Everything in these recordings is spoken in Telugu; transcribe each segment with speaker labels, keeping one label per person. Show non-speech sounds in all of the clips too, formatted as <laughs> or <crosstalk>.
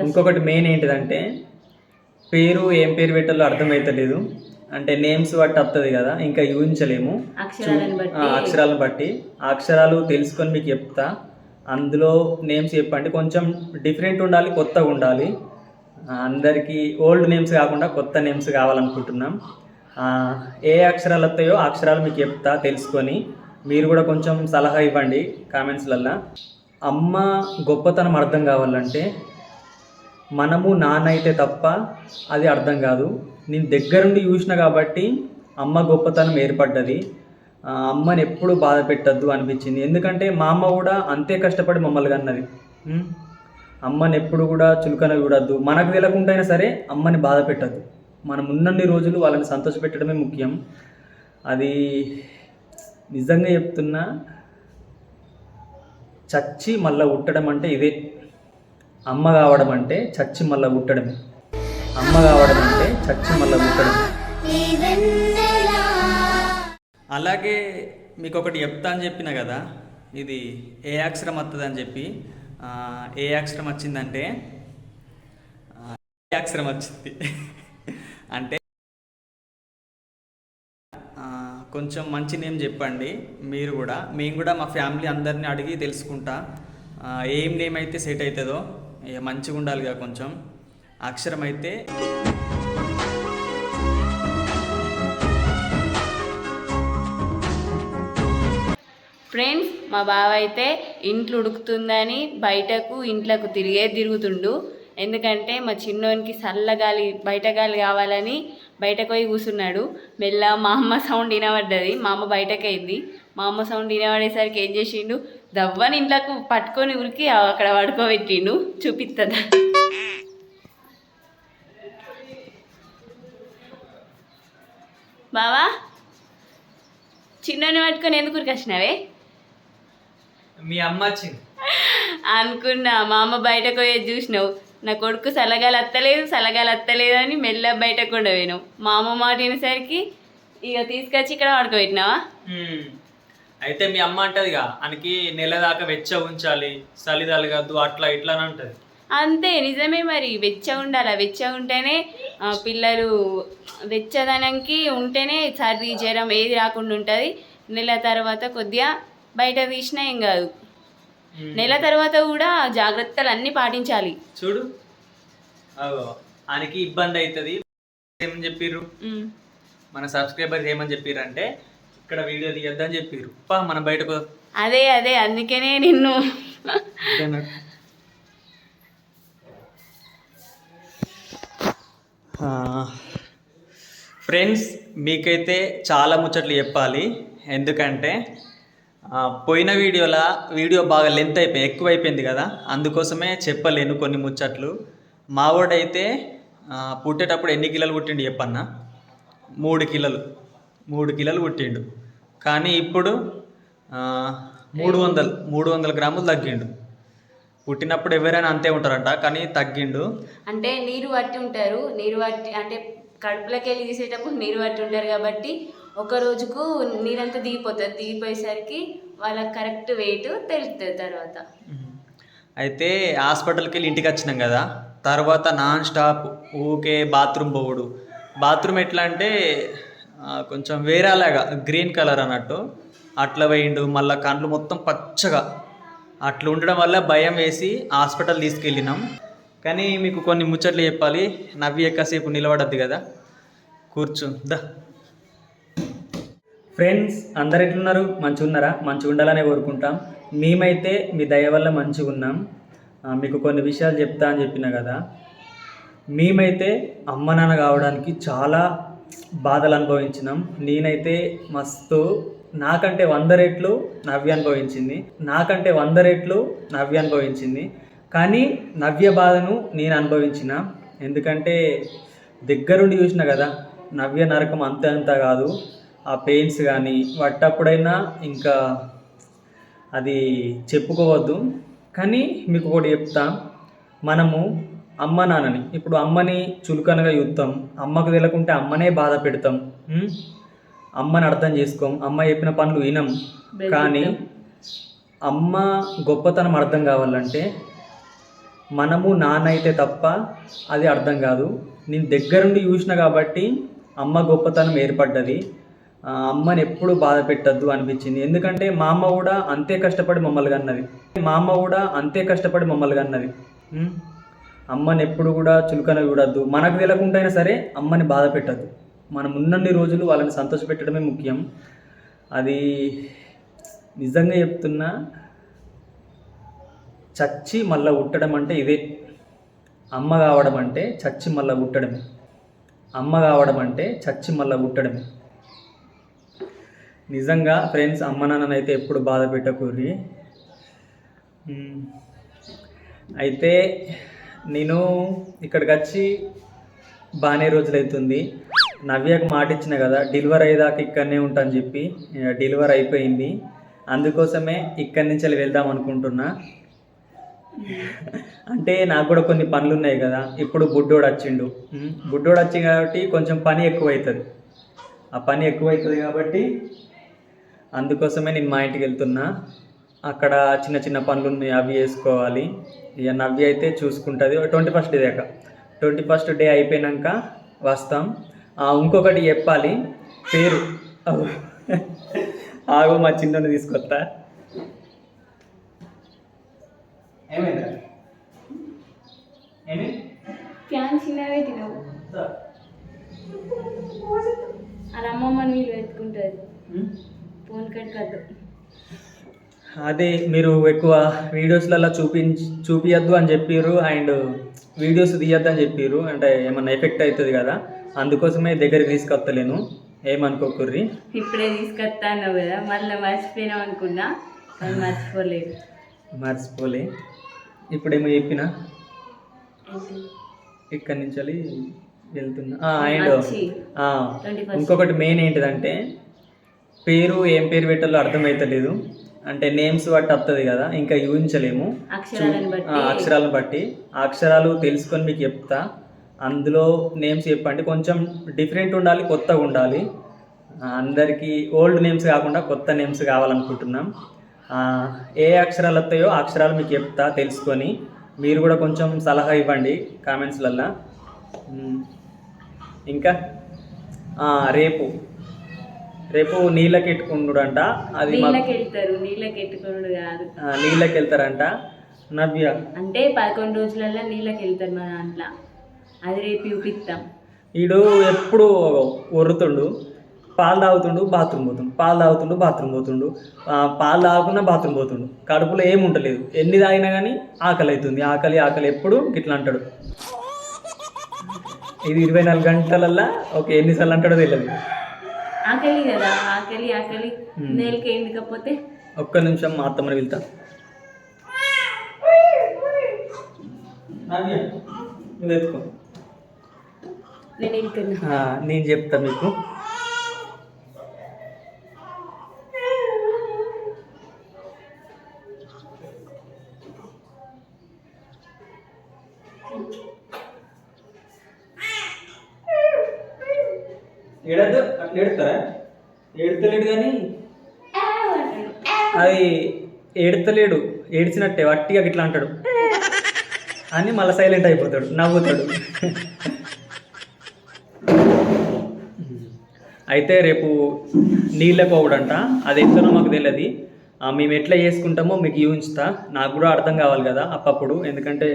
Speaker 1: ఇంకొకటి మెయిన్ ఏంటిదంటే పేరు ఏం పేరు పెట్టాలో అర్థమవుతలేదు అంటే నేమ్స్ బట్టి వస్తుంది కదా ఇంకా ఊహించలేము.
Speaker 2: అక్షరాలను బట్టి.
Speaker 1: అక్షరాలు తెలుసుకొని మీకు చెప్తా. అందులో నేమ్స్ చెప్పండి. కొంచెం డిఫరెంట్ ఉండాలి కొత్తగా ఉండాలి. అందరికీ ఓల్డ్ నేమ్స్ కాకుండా కొత్త నేమ్స్ కావాలనుకుంటున్నాం. ఏ అక్షరాలు వస్తాయో అక్షరాలు మీకు చెప్తా తెలుసుకొని. మీరు కూడా కొంచెం సలహా ఇవ్వండి కామెంట్స్లల్లో. అమ్మ గొప్పతనం అర్థం కావాలంటే మనము నాన్న అయితే తప్ప అది అర్థం కాదు. నేను దగ్గరుండి చూసిన కాబట్టి అమ్మ గొప్పతనం ఏర్పడ్డది. అమ్మని ఎప్పుడు బాధ పెట్టద్దు అనిపించింది. ఎందుకంటే మా అమ్మ కూడా అంతే కష్టపడి మమ్మల్ని కన్నది. అమ్మని ఎప్పుడు కూడా చులకన చూడద్దు. మనకు తెలకుండా అయినా సరే అమ్మని బాధ పెట్టద్దు. మనం ఉన్నన్ని రోజులు వాళ్ళని సంతోషపెట్టడమే ముఖ్యం. అది నిజంగా చెప్తున్నా చచ్చి మళ్ళీ ఉట్టడం అంటే ఇదే. అమ్మ కావడం అంటే చచ్చి మళ్ళీ పుట్టడమే. అమ్మ కావడం అంటే చచ్చి మళ్ళా పుట్టడమే. అలాగే మీకు ఒకటి చెప్తా అని చెప్పిన కదా ఇది ఏ అక్షరం వస్తుంది అని చెప్పి ఏ అక్షరం వచ్చిందంటే ఏ అక్షరం వచ్చింది? అంటే కొంచెం మంచి నేమ్ చెప్పండి మీరు కూడా. మేము కూడా మా ఫ్యామిలీ అందరిని అడిగి తెలుసుకుంటా ఏం నేమ్ అయితే సెట్ అవుతుందో. ఇక మంచిగా ఉండాలిగా కొంచెం. అక్షరం అయితే
Speaker 2: ఫ్రెండ్స్ మా బావ అయితే ఇంట్లో ఉడుకుతుందని బయటకు ఇంట్లోకి తిరిగే తిరుగుతుండు. ఎందుకంటే మా చిన్నోనికి చల్లగాలి బయట గాలి కావాలని బయటకు పోయి కూర్చున్నాడు మెల్ల మా అమ్మ సౌండ్ వినబడ్డది. మా అమ్మ బయటకు అయింది. మా అమ్మ సౌండ్ వినబడేసరికి ఏం చేసిండు? దవ్వని ఇంట్లోకి పట్టుకొని ఉరికి అక్కడ పడుకోబెట్టిండు. చూపిస్తుందా బావా? చిన్నోని పట్టుకొని ఎందుకు ఉరికొచ్చినావే?
Speaker 1: మీ అమ్మ వచ్చింది.
Speaker 2: అనుకున్నా మా అమ్మ బయటకు పోయి చూసినావు. నా కొడుకు సలగాలు అత్తలేదు సలగాలు అత్తలేదు అని మెల్ల బయటకు పోయినావు మా అమ్మ మాట వినేసరికి ఇక తీసుకొచ్చి ఇక్కడ పడుకోబెట్టినావా.
Speaker 1: అయితే మీ అమ్మ అంటదిగా ఆయనకి నెల దాకా వెచ్చ ఉంచాలి చలి తలగద్దు అట్లా ఇట్లా అని అంటది.
Speaker 2: అంతే నిజమే మరి. వెచ్చ ఉండాలి? వెచ్చ ఉంటేనే ఆ, పిల్లలు వెచ్చదనంకి ఉంటేనే సర్ది జ్వరం ఏది రాకుండా ఉంటుంది. నెల తర్వాత కొద్దిగా బయట తీసినా ఏం కాదు. నెల తర్వాత కూడా జాగ్రత్తలు అన్నీ పాటించాలి.
Speaker 1: చూడు. అగో ఆయనకి ఇబ్బంది అవుతుంది ఏమని చెప్పిర్రు?
Speaker 2: ఉమ్.
Speaker 1: మన సబ్స్క్రైబర్స్ ఏమని చెప్పిర్రు అంటే ఇక్కడ వీడియో తీయొద్దని చెప్పిర్రు. పా మనం బయటకు
Speaker 2: అదే అదే అందుకనే నిన్ను.
Speaker 1: ఫ్రెండ్స్ మీకైతే చాలా ముచ్చట్లు చెప్పాలి. ఎందుకంటే పోయిన వీడియోలా వీడియో బాగా లెంత్ అయిపోయి ఎక్కువ అయిపోయింది కదా. అందుకోసమే చెప్పలేను కొన్ని ముచ్చట్లు. మావాడైతే పుట్టేటప్పుడు ఎన్ని కిలోలు పుట్టిండు చెప్పన్న? మూడు కిలోలు. మూడు కిలోలు పుట్టిండు కానీ ఇప్పుడు మూడు వందలు మూడు వందల గ్రాములు తగ్గిండు. పుట్టినప్పుడు ఎవరైనా అంతే ఉంటారంట కానీ తగ్గిండు.
Speaker 2: అంటే నీరు పట్టి ఉంటారు నీరు పట్టి అంటే కడుపులోకి వెళ్ళి తీసేటప్పుడు నీరు పట్టి ఉంటారు కాబట్టి ఒక రోజుకు నీరంతా దిగిపోతుంది. దిగిపోయేసరికి వాళ్ళకి కరెక్ట్ వెయిట్ తెలుస్తుంది తర్వాత.
Speaker 1: అయితే హాస్పిటల్కి వెళ్ళి ఇంటికి వచ్చినాం కదా తర్వాత నాన్ స్టాప్ ఊకే బాత్రూమ్ పోవుడు. బాత్రూమ్ ఎట్లా అంటే కొంచెం వేరేలాగా గ్రీన్ కలర్ అన్నట్టు. అట్లా వేయిండు మళ్ళీ కండ్లు మొత్తం పచ్చగా. అట్లా ఉండడం వల్ల భయం వేసి హాస్పిటల్ తీసుకెళ్ళినాం. కానీ మీకు కొన్ని ముచ్చట్లు చెప్పాలి నవ్వి ఎక్కువసేపు నిలబడద్దు కదా. కూర్చో దా. ఫ్రెండ్స్ అందరు ఎట్లున్నారు? మంచిగా ఉన్నారా? మంచిగా ఉండాలనే కోరుకుంటాం. మేమైతే మీ దయ వల్ల మంచిగా ఉన్నాం. మీకు కొన్ని విషయాలు చెప్తా అని చెప్పిన కదా. మేమైతే అమ్మ నాన్న కావడానికి చాలా బాధలు అనుభవించినాం నేనైతే మస్తు నాకంటే వంద రెట్లు నవ్య అనుభవించింది. నాకంటే వంద రెట్లు నవ్య అనుభవించింది. కానీ నవ్య బాధను నేను అనుభవించిన. ఎందుకంటే దగ్గరుండి చూసిన కదా నవ్య నరకం అంత అంత కాదు. ఆ పెయిన్స్ కానీ వట్టప్పుడైనా ఇంకా అది చెప్పుకోవద్దు. కానీ మీకు ఒకటి చెప్తా. మనము అమ్మ నాన్నని. ఇప్పుడు అమ్మని చులకనగా చూస్తాం అమ్మకు తెలియకుంటే అమ్మనే బాధ పెడతాం? అమ్మని అర్థం చేసుకోం. అమ్మ చెప్పిన పనులు వినం. కానీ అమ్మ గొప్పతనం అర్థం కావాలంటే మనము నాన్న అయితే తప్ప అది అర్థం కాదు. నేను దగ్గరుండి చూసిన కాబట్టి అమ్మ గొప్పతనం ఏర్పడ్డది. అమ్మని ఎప్పుడు బాధ పెట్టద్దు అనిపించింది. ఎందుకంటే మా అమ్మ కూడా అంతే కష్టపడి మమ్మల్ని కన్నది. మా అమ్మ కూడా అంతే కష్టపడి మమ్మల్ని కన్నది? అమ్మని ఎప్పుడు కూడా చులకన చూడద్దు. మనకు తెలియకుండా అయినా సరే అమ్మని బాధ పెట్టద్దు. మనం ఉన్నన్ని రోజులు వాళ్ళని సంతోషపెట్టడమే ముఖ్యం. అది నిజంగా చెప్తున్నా చచ్చి మళ్ళీ ఉట్టడం అంటే ఇదే. అమ్మ కావడం అంటే చచ్చి మళ్ళీ ఉట్టడమే అమ్మ కావడం అంటే చచ్చి మళ్ళీ ఉట్టడమే నిజంగా ఫ్రెండ్స్ అమ్మ నాన్ననైతే ఎప్పుడు బాధ పెట్టకూరి అయితే నేను ఇక్కడికి వచ్చి బాగానే రోజులైతుంది. నవ్యకు మాట ఇచ్చిన కదా డెలివరీ అయ్యేదాకా ఇక్కడనే ఉంటా అని చెప్పి డెలివరీ అయిపోయింది. అందుకోసమే ఇక్కడి నుంచి వెళ్దాం అనుకుంటున్నా. అంటే నాకు కూడా కొన్ని పనులు ఉన్నాయి కదా ఇప్పుడు బుడ్డోడు వచ్చిండు. బుడ్డోడు వచ్చింది కాబట్టి కొంచెం పని ఎక్కువ అవుతుంది ఆ పని ఎక్కువ అవుతుంది కాబట్టి అందుకోసమే నేను మా ఇంటికి వెళ్తున్నా. అక్కడ చిన్న చిన్న పనులు ఉన్నాయి అవి చేసుకోవాలి ఇక నవ్య అయితే చూసుకుంటుంది. ట్వంటీ ఫస్ట్ డే దాకా. ట్వంటీ ఫస్ట్ డే అయిపోయినాక వస్తాం. ఆ, ఇంకొకటి చెప్పాలి. పేరు. ఆగు మా చిన్నోని తీసుకొస్తా.
Speaker 2: అలా అమ్మమ్మని వీళ్ళు పెట్టుకుంటుంది. ఫోన్ కట్ కద్దు
Speaker 1: అదే మీరు ఎక్కువ వీడియోస్లలో చూపించి చూపియద్దు అని చెప్పారు అండ్ వీడియోస్ తీయద్దు అని చెప్పారు అంటే ఏమన్నా ఎఫెక్ట్ అవుతుంది కదా అందుకోసమే దగ్గరికి తీసుకొస్తలేను ఏమనుకోకుర్రి
Speaker 2: ఇప్పుడే తీసుకొస్తా అన్నావు కదా మళ్ళీ మర్చిపోయినాం అనుకున్నా కానీ మర్చిపోలేదు
Speaker 1: మర్చిపోలే. ఇప్పుడేమో చెప్పిన? ఇక్కడి నుంచి వెళ్తున్నా. అండ్
Speaker 2: వచ్చి. 21st.
Speaker 1: ఇంకొకటి మెయిన్ ఏంటిదంటే పేరు ఏం పేరు పెట్టాలో అర్థమవుతలేదు అంటే నేమ్స్ బట్టి వస్తుంది కదా ఇంకా ఊహించలేము.
Speaker 2: అక్షరాలను బట్టి.
Speaker 1: అక్షరాలు తెలుసుకొని మీకు చెప్తా. అందులో నేమ్స్ చెప్పండి. కొంచెం డిఫరెంట్ ఉండాలి కొత్తగా ఉండాలి. అందరికీ ఓల్డ్ నేమ్స్ కాకుండా కొత్త నేమ్స్ కావాలనుకుంటున్నాం. ఏ అక్షరాలు వస్తాయో అక్షరాలు మీకు చెప్తా తెలుసుకొని. మీరు కూడా కొంచెం సలహా ఇవ్వండి కామెంట్స్లల్లో. ఇంకా? రేపు. రేపు నీళ్ళకి ఎట్టుకుంటుడంట అది మా
Speaker 2: నీళ్ళకి వెళ్తారు నీళ్ళకి ఎట్టుకోడు కాదు.
Speaker 1: నీళ్ళకి వెళ్తారంట నవ్య.
Speaker 2: అంటే పదకొండు రోజులల్లో నీళ్ళకి వెళ్తారు మా దాంట్లో. అది రేపు చూపిస్తాం.
Speaker 1: వీడు ఎప్పుడు ఒర్రుతుండు పాలు తాగుతుండు బాత్రూమ్ పోతుండు. పాలు తాగుతుండు బాత్రూమ్ పోతుండు. పాలు తాగకుండా బాత్రూమ్ పోతుండు. కడుపులో ఏం ఉండలేదు. ఎన్ని తాగినా కానీ ఆకలి అవుతుంది ఆకలి ఆకలి ఎప్పుడు ఇట్లా అంటాడు. ఇది ఇరవై నాలుగు గంటలల్లా ఓకే ఎన్నిసార్లు అంటాడో తెలియదు.
Speaker 2: ఆకలి కదా ఆకలి ఆకలి. నేలకి ఎండకపోతే
Speaker 1: ఒక్క నిమిషం మా అత్తమ్మని వెళ్తా.
Speaker 2: నేను వెళ్తున్నా
Speaker 1: ఆ, నేను చెప్తా మీకు. ఏడుతలేడు కానీ? అది ఏడుతలేడు ఏడ్చినట్టే వట్టిగా ఇట్లా అంటాడు. అని మళ్ళీ సైలెంట్ అయిపోతాడు నవ్వుతాడు. అయితే రేపు నీళ్ళ పోవడంట అది ఎంతనో మాకు తెలియదు మేము ఎట్లా చేసుకుంటామో మీకు చూపించుతా నాకు కూడా అర్థం కావాలి కదా అప్పప్పుడు ఎందుకంటే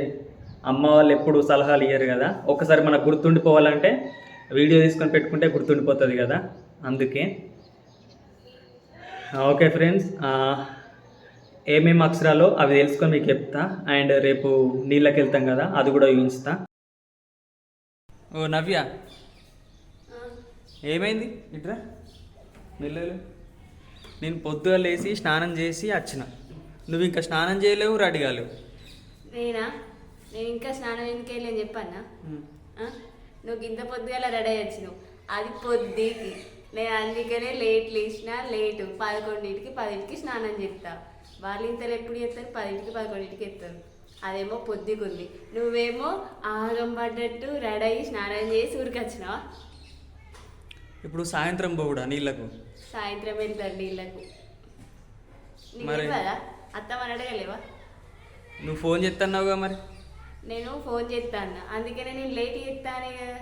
Speaker 1: అమ్మ వాళ్ళు ఎప్పుడు సలహాలు ఇయ్యరు కదా. ఒక్కసారి మనకు గుర్తుండిపోవాలంటే వీడియో తీసుకొని పెట్టుకుంటే గుర్తుండిపోతుంది కదా అందుకే. ఓకే ఫ్రెండ్స్ ఏమేమి అక్షరాలు అవి తెలుసుకొని మీకు చెప్తా. అండ్ రేపు నీళ్ళకి వెళ్తాం కదా అది కూడా చూపిస్తా. ఓ నవ్య. ఏమైంది? ఇట్రా. మెల్లలు నేను పొద్దుగా లేచి స్నానం చేసి వచ్చిన నువ్వు ఇంకా స్నానం చేయలేవు రెడీ కాలేవు.
Speaker 2: నేనా? నేను ఇంకా స్నానం ఎందుకు వెళ్ళని చెప్పన్నా? నువ్వు ఇంత పొద్దుగాల రెడీ వచ్చినావు. అది పొద్దుకి. నేను అందుకనే లేట్ లేచిన లేటు పదకొండింటికి పదింటికి స్నానం చేస్తా. వాళ్ళు ఇంతలో ఎప్పుడు చేస్తారు? పదింటికి పదకొండింటికి ఎత్తారు అదేమో పొద్దుకు ఉంది నువ్వేమో ఆగం పడ్డట్టు రెడీ అయ్యి స్నానం చేసి ఊరికొచ్చినావా?
Speaker 1: ఇప్పుడు సాయంత్రం పోవుడా నీళ్ళకు?
Speaker 2: సాయంత్రం వెళ్తారు నీళ్ళకు.
Speaker 1: మరి-
Speaker 2: తెలియదా అత్తమ్మని అడగలేవా?
Speaker 1: నువ్వు ఫోన్ చేస్తున్నావుగా మరి?
Speaker 2: నేను ఫోన్ చేస్తాను అందుకనే నేను లేట్ చేస్తానే కదా.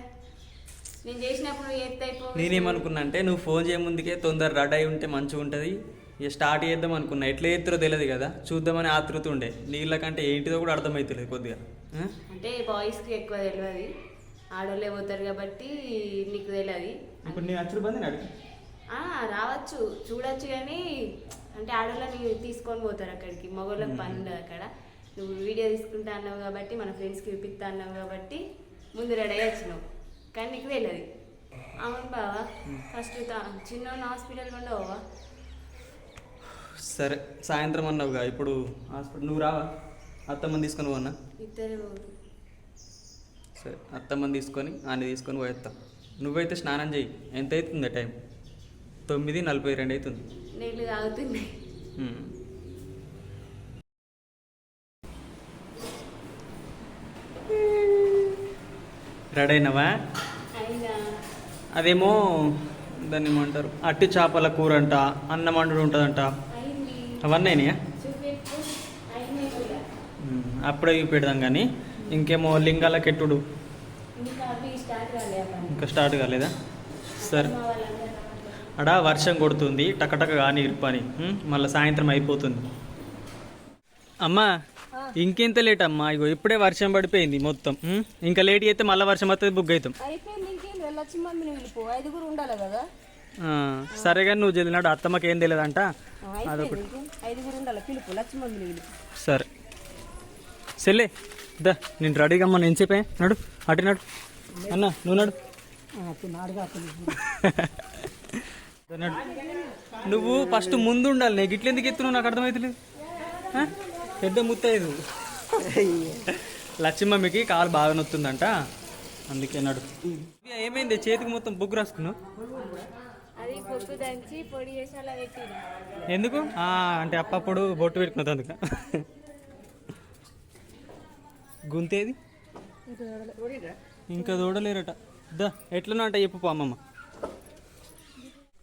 Speaker 2: నేను చేసినప్పుడు
Speaker 1: నేనేమనుకున్నా అంటే నువ్వు ఫోన్ చేయముందుకే తొందర రెడీ అయి ఉంటే మంచిగా ఉంటుంది. ఇక స్టార్ట్ చేద్దాం అనుకున్నా. ఎట్లా చేస్తారో తెలియదు కదా. చూద్దామని ఆతృత ఉండే. నీళ్ళకంటే ఏంటిదో కూడా అర్థమవుతలేదు కొద్దిగా?
Speaker 2: అంటే బాయ్స్కి ఎక్కువ తెలియదు ఆడోళ్ళే పోతారు కాబట్టి నీకు తెలియదు
Speaker 1: ఇప్పుడు నేను అచ్చుడు బంది
Speaker 2: రావచ్చు. చూడొచ్చు కానీ అంటే ఆడోళ్ళని తీసుకొని పోతారు అక్కడికి. మగవాళ్ళకి పని ఉండదు అక్కడ. నువ్వు వీడియో తీసుకుంటా అన్నావు కాబట్టి మన ఫ్రెండ్స్కి చూపిస్తా అన్నావు కాబట్టి ముందు రెడీ వచ్చినావు. కానీ నీకు తెలియదు. అవును బావా ఫస్ట్ చిన్న హాస్పిటల్ ఉండవా
Speaker 1: సరే సాయంత్రం అన్నావుగా ఇప్పుడు హాస్పిటల్ నువ్వు రావా? అత్తమ్మని తీసుకొని పోన్నా
Speaker 2: ఇద్దరు
Speaker 1: సరే అత్తమ్మని తీసుకొని ఆయన తీసుకొని పోయేస్తాం నువ్వైతే స్నానం చేయి ఎంత అవుతుంది టైం? తొమ్మిది నలభై రెండు అవుతుంది
Speaker 2: నీళ్ళు
Speaker 1: ఉమ్. రెడీ అయినావా?
Speaker 2: అయినా
Speaker 1: అదేమో దాన్ని ఏమంటారు అట్టి చేపల కూర అంట అన్నం వండుడు ఉంటుందంట. అవన్నీ అయినాయా? అప్పుడే పెడదాం కానీ ఇంకేమో లింగాల కెట్టుడు.
Speaker 2: ఇంకా స్టార్ట్
Speaker 1: కాలేదా? సరే. అడా వర్షం కొడుతుంది టకటక కానీ పని మళ్ళీ సాయంత్రం అయిపోతుంది. అమ్మా ఇంకెంత లేట్ అమ్మా? ఇగో ఇప్పుడే వర్షం పడిపోయింది మొత్తం. ఇంకా లేట్ అయితే మళ్ళీ వర్షం వస్తుంది బుక్ అవుతాం
Speaker 3: మమ్మీని ఐదుగురు ఉండాలి కదా?
Speaker 1: ఆ, సరే కానీ నువ్వు చదివినాడు అత్తమ్మకి ఏం తెలియదంట?
Speaker 3: ఇంకేం ఐదుగురు ఉండాలి పిలుపు లచ్చి మమ్మీని పిలుపు.
Speaker 1: సరే. సెల్లే దా నేను రెడీగా అమ్మ నేను చెప్పే. నడు అటు నడు. అన్న నువ్వు నడు. నువ్వు ఫస్ట్ ముందు ఉండాలి నీకు ఇట్లా ఎందుకు ఎత్తున్నావు నాకు అర్థమవుతలేదు ఆ? పెద్ద ముత్తైదు. లక్ష్మమ్మకి కాలు బాగా నొత్తుందంట. అందుకే నడు. ఏమైంది? చేతికి మొత్తం బుగ్గు రాసుకున్నావు?
Speaker 2: అది పొట్టు దంచి పొడి చేసి అలా పెట్టిన
Speaker 1: ఎందుకు? అంటే అప్పప్పుడు బొట్టు పెట్టుకున్నది అందుక. గుంతేది? ఇంకా చూడలేరట దా ఎట్లనో అంట చెప్పు అమ్మమ్మ.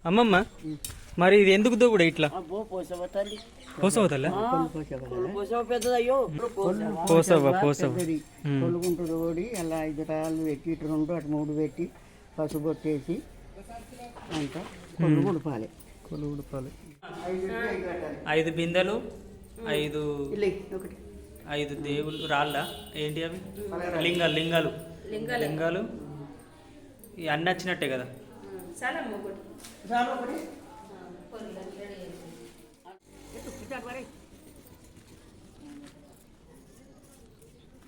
Speaker 1: అమ్మమ్మ? మరి ఇది ఎందుకు దూకుడు ఇట్లా?
Speaker 3: పోసవ పెద్దదయ్యో
Speaker 1: పోసవ్వ పోసవ
Speaker 4: కొలుగుంటుడు ఓడి అలా ఐదు రాళ్ళు పెట్టి ఇటు రెండు అటు మూడు పెట్టి పసుపు కొట్టేసి అంత కొలు ఉడపాలి
Speaker 1: కొలుగుడుపాలి ఐదు బిందెలు ఐదు
Speaker 4: ఒకటి
Speaker 1: ఐదు దేవుళ్ళు రాళ్ళ? ఏంటి అవి? లింగాలు లింగాలు. లింగాలు. ఈ అన్నీ వచ్చినట్టే కదా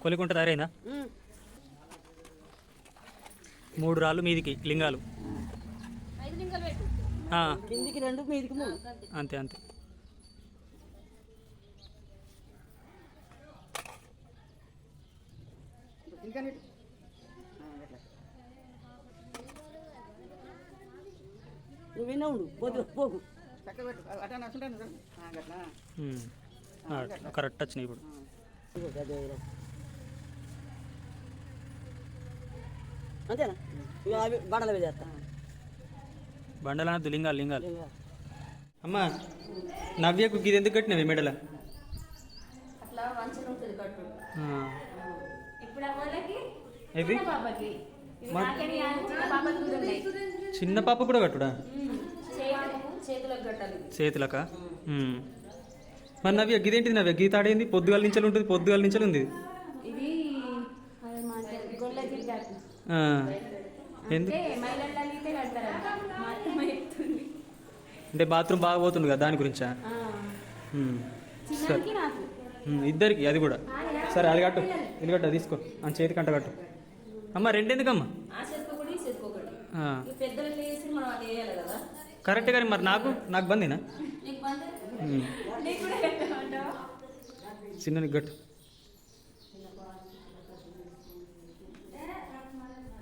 Speaker 1: కొలికుంట దారైందా మూడు రాళ్ళు మీదికి లింగాలు. అంతే అంతే.
Speaker 3: నువ్వు విన్నా ఉండు పోదు పోకు.
Speaker 1: కరెక్ట్ వచ్చినాయి ఇప్పుడు.
Speaker 3: అంతేనా? బడలు
Speaker 1: బండలనద్దు లింగాలు. లింగాలు. అమ్మా నవ్యకు ఇది ఎందుకు కట్టినవి మెడల?
Speaker 2: చిన్న
Speaker 1: పాప కూడా కట్టుడా?
Speaker 2: చేతులకు.
Speaker 1: మరి నవ్య ఇదేంటిది నవ్య? గీత ఆడేంది పొద్దుగాల నుంచి ఉంటుంది పొద్దుగాల నుంచి ఉంది.
Speaker 2: అంటే
Speaker 1: బాత్రూమ్ బాగా పోతుంది కదా దాని గురించా? ఉమ్, ఇద్దరికి అది కూడా. సరే అది కట్టు. ఇది కట్టు తీసుకో. ఆ చేతి కంట కట్టు. అమ్మ రెండెందుకమ్మా?
Speaker 3: పెద్దలు ఎట్లా చేసి మనం అది వేయాలి కదా.
Speaker 1: కరెక్టే కానీ మరి నాకు నాకు బందినా చిన్న గట్టు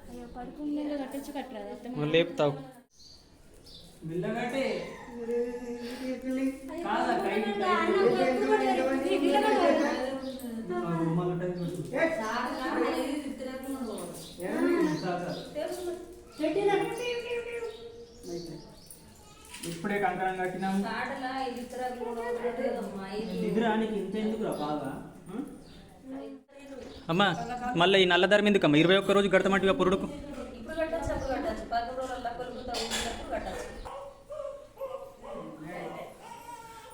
Speaker 2: అయ్యో పడుకునే కట్టచ్చు కట్టరాదు అత్తమ్మ
Speaker 1: మళ్ళీ లేపుతావు ఇప్పుడే కంకణం కట్టినాం
Speaker 3: ఆడలా ఇది ఇతర
Speaker 1: నిద్ర నీకు ఇంత ఎందుకురా బాగా? అమ్మా మళ్ళీ ఈ నల్లదారం ఎందుకమ్మా? ఇరవై ఒక్క రోజు గడతమంటిగా పురుడుకు.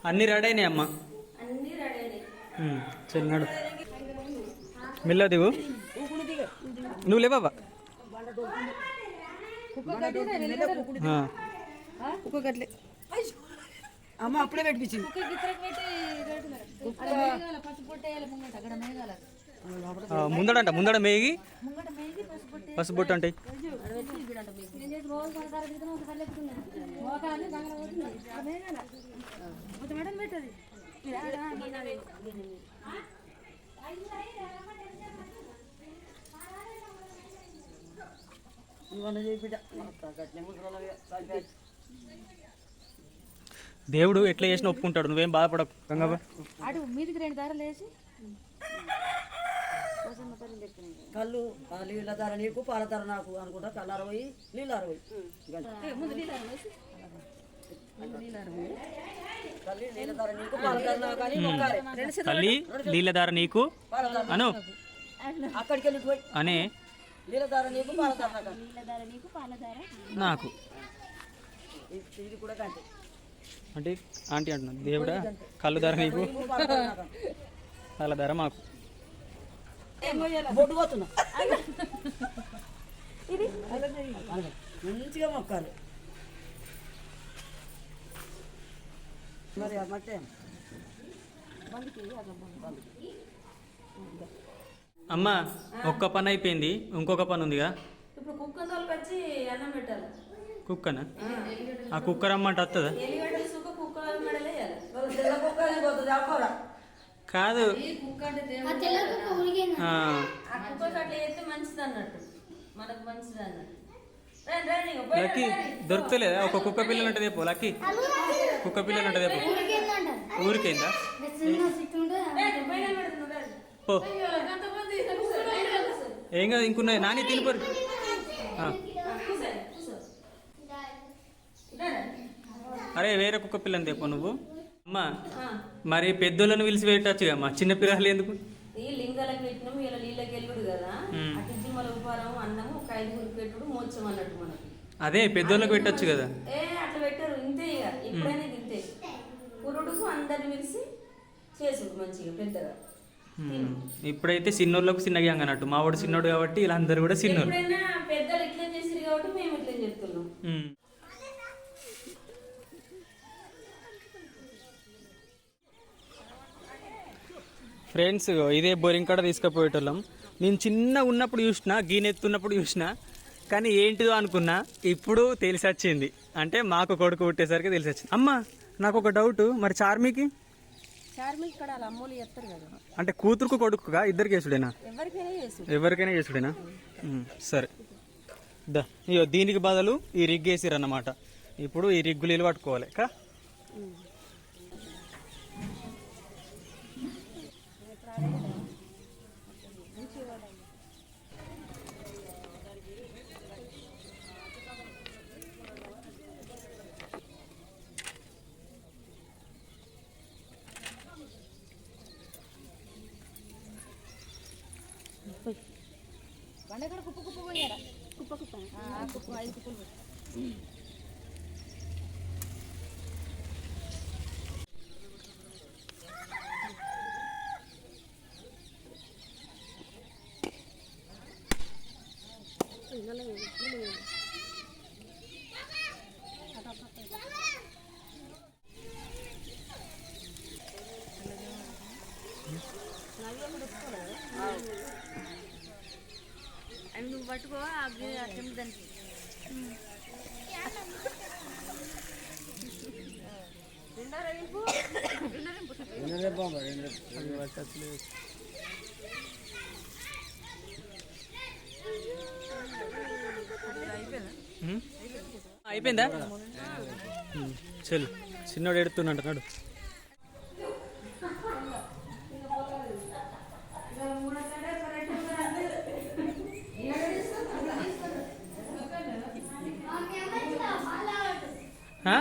Speaker 1: అన్నీ రెడీ అయినాయి అమ్మా. చెల్లినాడు మిల్ల దిగు నువ్వు లేవా?
Speaker 3: గట్లే.
Speaker 4: అమ్మ అప్పుడే పెట్టించింది
Speaker 1: ముందడంట ముందడ మేగి. పసుబొట్టు అంటే
Speaker 4: ఇవన్నీ చేపిట గట్లే ముసలి
Speaker 1: దేవుడు ఎట్లా చేసినా ఒప్పుకుంటాడు. నువ్వేం బాధపడకు.
Speaker 5: మీదికి రెండు దారాలు వేసి.
Speaker 4: కళ్ళు నీళ్ళ ధర నీకు పాల ధర నాకు అనుకుంటా కళ్ళు అరవై నీళ్ళు అరవై కళ్ళు నీళ్ళ ధర నీకు పాల ధర నాకు అని మొక్కాలి.
Speaker 1: తల్లి నీళ్ళ దార నీకు
Speaker 4: పాల ధర
Speaker 1: అను.
Speaker 4: అక్కడికి వెళ్ళి పోయి.
Speaker 1: అనే.
Speaker 4: నీళ్ళ ధర నీకు పాల ధర నాకు. అని.
Speaker 1: నాకు
Speaker 4: ఇది- ఇది కూడా కంటే.
Speaker 1: అంటే ఆంటీ అంటున్నాను దేవుడా కళ్ళు ధర నీకు. కళ్ళ ధర మాకు.
Speaker 4: మంచిగా మొక్కాలి. మరి
Speaker 1: అమ్మా ఒక్క పని అయిపోయింది ఇంకొక పని ఉందిగా?
Speaker 3: ఇప్పుడు కుక్క తోలుకొచ్చి అన్నం పెట్టాలి.
Speaker 1: కుక్కనా? ఆ కుక్క రమ్మంటే వస్తుందా కాదు. లక్కీ దొరుకుతలేదా? ఒక కుక్క పిల్లలు అంటే తెపో లక్కీ. కుక్క పిల్లలు అంటే తెపో ఊరికేందా. పో. ఏం కాదు ఇంకున్నాయి. నాని తినిపోరు ఆ,
Speaker 3: కూర్చోండి, కూర్చోండి. రండి.
Speaker 1: అరే వేరే కుక్క పిల్లని తెపో నువ్వు. అమ్మా మరి పెద్దోళ్ళని పిలిచి పెట్టచ్చుగా మా చిన్న పిల్లలు ఎందుకు?
Speaker 3: ఈ లింగాలకు పెట్టినాం ఇలా నీళ్ళకి వెళ్ళుడు కదా.
Speaker 1: మ్మ్.
Speaker 3: అటు జిమ్మల ఉపారం అన్నము ఒక ఐదుగురికి పెట్టుడు మోచ్చం అన్నట్టు మనకి.
Speaker 1: అదే పెద్దోళ్ళకి పెట్టొచ్చు కదా.
Speaker 3: ఏ అట్లా పెట్టారు ఇంతే ఇక. ఎప్పుడైనా ఇది ఇంతే. పురుడుకు అందరిని పిలిచి చేసుడు మంచిగా పెద్దగా.
Speaker 1: ఉమ్, ఇప్పుడైతే చిన్నోళ్ళకు చిన్నగా అన్నట్టు. మావాడు చిన్నోడు కాబట్టి వీళ్ళందరూ కూడా చిన్నోళ్ళు
Speaker 3: పెద్దలు ఇట్లా చేసిరు కాబట్టి మేము ఇట్లా చెప్తున్నాం.
Speaker 1: ఫ్రెండ్స్ ఇదే బోరింగ్ కాడ తీసుకుపోయేటోళ్ళం. నేను చిన్నగా ఉన్నప్పుడు చూసిన గీనెత్తున్నప్పుడు చూసిన కానీ ఏంటిదో అనుకున్నా ఇప్పుడు తెలిసి వచ్చింది అంటే మాకు కొడుకు పుట్టేసరికి తెలిసి వచ్చింది అమ్మ నాకు ఒక డౌట్ మరి చార్మీకి? అంటే కూతురుకు కొడుకుగా ఇద్దరికి వేసుడేనా
Speaker 3: ఎవరికైనా చేసు
Speaker 1: ఎవరికైనా చేసుడేనా? సరే. దా దీనికి బదులు ఈ రిగ్ వేసిరు అన్నమాట ఇప్పుడు ఈ రిగ్గులు ఇల్లు పట్టుకోవాలి కా?
Speaker 5: వండకాడ కుప్ప కుప్ప పోయారా కుప్ప కుప్ప కుప్ప ఐదు కుప్పలు
Speaker 1: అయిపోయిందా? చల్. చిన్నోడు ఎడుతున్నాడు నాడు. ఆ?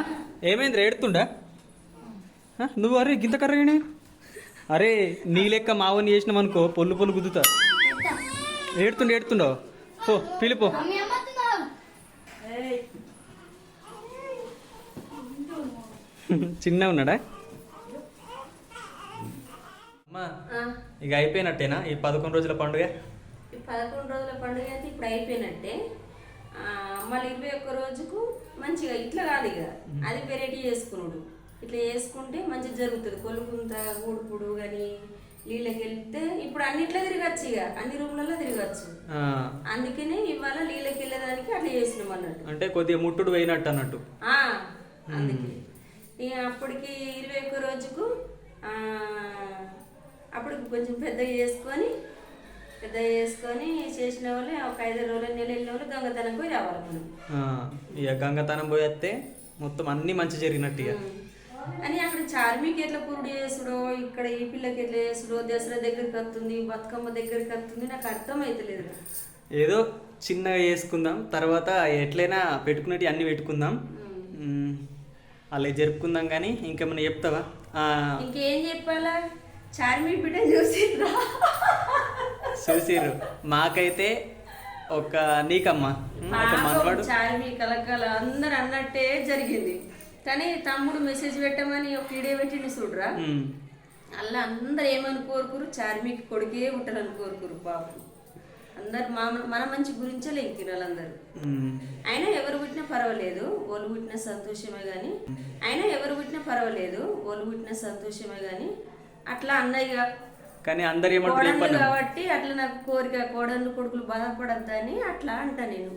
Speaker 1: ఏమైంది ఎడుతుండా? ఆ, నువ్వు అరే గింత కర్రగానే అరే నీ లెక్క మావని చేసినామనుకో పొల్లు పొల్లు గుద్దుతా. ఏడుతుండు ఏడుతుండో. పో పిలుపు చిన్న ఉన్నాడా? అమ్మా ఇక అయిపోయినట్టేనా ఈ పదకొండు రోజుల పండుగ?
Speaker 3: ఈ పదకొండు రోజుల పండుగ అయితే ఇప్పుడు అయిపోయినట్టే. ఆ, మళ్ళీ ఇరవై ఒక్క రోజుకు మంచిగా ఇట్లా కాదు ఇక. అది వెరైటీ చేసుకున్నాడు ఇట్లా చేసుకుంటే మంచిగా జరుగుతుంది. కొలుకుంత ఊడుపుడు కానీ నీళ్ళకి వెళ్తే ఇప్పుడు అన్నిట్లో తిరగచ్చు ఇక. అన్ని రూమ్లలో తిరగచ్చు. అందుకనే ఇవాళ నీళ్ళకి వెళ్ళడానికి అట్లా చేసినాం అన్నట్టు.
Speaker 1: అంటే కొద్దిగా ముట్టుడు పోయినట్టు అన్నట్టు.
Speaker 3: అందుకే. ఇక అప్పటికి ఇరవై ఒక్క రోజుకు ఆ, అప్పటికి కొంచెం పెద్దగా చేసుకొని పెద్దగా చేసుకొని చేసిన వాళ్ళే ఒక ఐదు రోజులు నెల వెళ్ళిన వాళ్ళు దొంగతనం పోయి రావాలి మనం.
Speaker 1: ఇక గంగతనం పోయేస్తే మొత్తం అన్ని మంచి జరిగినట్టు ఇక.
Speaker 3: అని అక్కడ చార్మికి ఎట్లా పురుడు చేసుడో ఇక్కడ ఈ పిల్లకి ఎట్లా చేసుడో దసరా దగ్గరికి వస్తుంది బతుకమ్మ దగ్గరికి వస్తుంది నాకు అర్థం అవుతలేదు
Speaker 1: ఏదో చిన్నగా చేసుకుందాం తర్వాత ఎట్లయినా పెట్టుకునేటి అన్ని పెట్టుకుందాం. అలా జరుపుకుందాం కానీ ఇంకేమైనా చెప్తావా?
Speaker 3: ఇంకేం చెప్పాలా? చార్మి బిడ్డ చూసిరా
Speaker 1: చూసిర్రు. మాకైతే ఒక నీకమ్మా. మనవాడు
Speaker 3: చార్మి కలకల అందరు అన్నట్టే జరిగింది. కానీ తమ్ముడు మెసేజ్ పెట్టమని ఒక వీడియో పెట్టింది చూడరా. అలా అందరు ఏమని కోరుకురు చార్మికి కొడుకే ఉంటారని కోరుకురు పాపం. అందరు మా మన మంచి గురించే లెక్కిరు వాళ్ళందరూ అయినా ఎవరు పుట్టినా పర్వాలేదు ఓలు పుట్టిన సంతోషమే కానీ అయినా ఎవరు పుట్టినా పర్వాలేదు ఓలు పుట్టిన సంతోషమే కానీ అట్లా అన్నయ్య
Speaker 1: కానీ అందరు ఏమంటారు
Speaker 3: కాబట్టి అట్లా నాకు కోరిక కోడళ్ళు కొడుకులు బాధపడద్దని అట్లా అంటా నేను.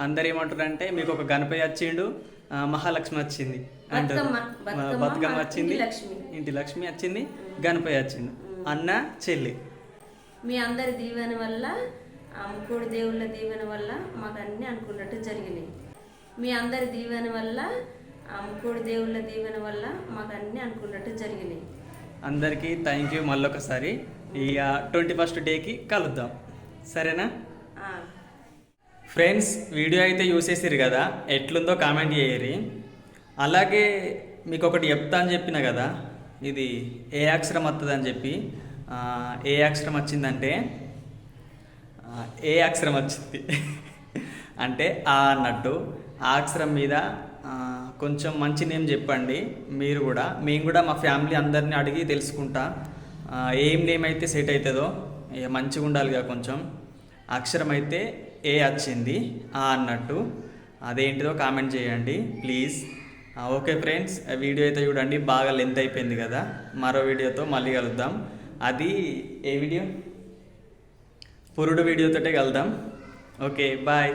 Speaker 1: అందరు ఏమంటారు అంటే మీకు ఒక గణపతి వచ్చిండు మహాలక్ష్మి వచ్చింది. అంటారు.
Speaker 3: బతుకమ్మ,
Speaker 1: వచ్చింది.
Speaker 3: ఇంటి లక్ష్మి.
Speaker 1: ఇంటి లక్ష్మి వచ్చింది గణపతి వచ్చిండు అన్న చెల్లి.
Speaker 3: మీ అందరి దీవెన వల్ల ఆ ముక్కోడి దేవుళ్ళ దీవెన వల్ల మాకు అన్ని అనుకున్నట్టు జరిగినాయి. మీ అందరి దీవెన వల్ల ఆ ముక్కోడి దేవుళ్ళ దీవెన వల్ల మాకు అన్ని అనుకున్నట్టు జరిగినాయి.
Speaker 1: అందరికీ థ్యాంక్ యూ మళ్ళొకసారి ఈ ట్వంటీ ఫస్ట్ డేకి కలుద్దాం. సరేనా? ఫ్రెండ్స్ వీడియో అయితే యూస్ చేసిరు కదా? ఎట్లుందో కామెంట్ చేయరి అలాగే మీకు ఒకటి చెప్తా అని చెప్పిన కదా? ఇది ఏ అక్షరం వస్తుంది అని చెప్పి. ఏ అక్షరం వచ్చిందంటే ఏ అక్షరం వచ్చింది? <laughs> అంటే ఆ అన్నట్టు. ఆ అక్షరం మీద కొంచెం మంచి నేమ్ చెప్పండి. మీరు కూడా మేము కూడా మా ఫ్యామిలీ అందరిని అడిగి తెలుసుకుంటా. ఏం నేమ్ అయితే సెట్ అవుతుందో ఇక మంచిగా ఉండాలిగా కొంచెం. అక్షరం అయితే ఏ వచ్చింది ఆ అన్నట్టు. అదేంటిదో కామెంట్ చేయండి ప్లీజ్. ఓకే ఫ్రెండ్స్ వీడియో అయితే చూడండి బాగా లెంత్ అయిపోయింది కదా. మరో వీడియోతో మళ్ళీ కలుద్దాం. అది ఏ వీడియో? పురుడు వీడియోతోటే కలుద్దాం. Okay bye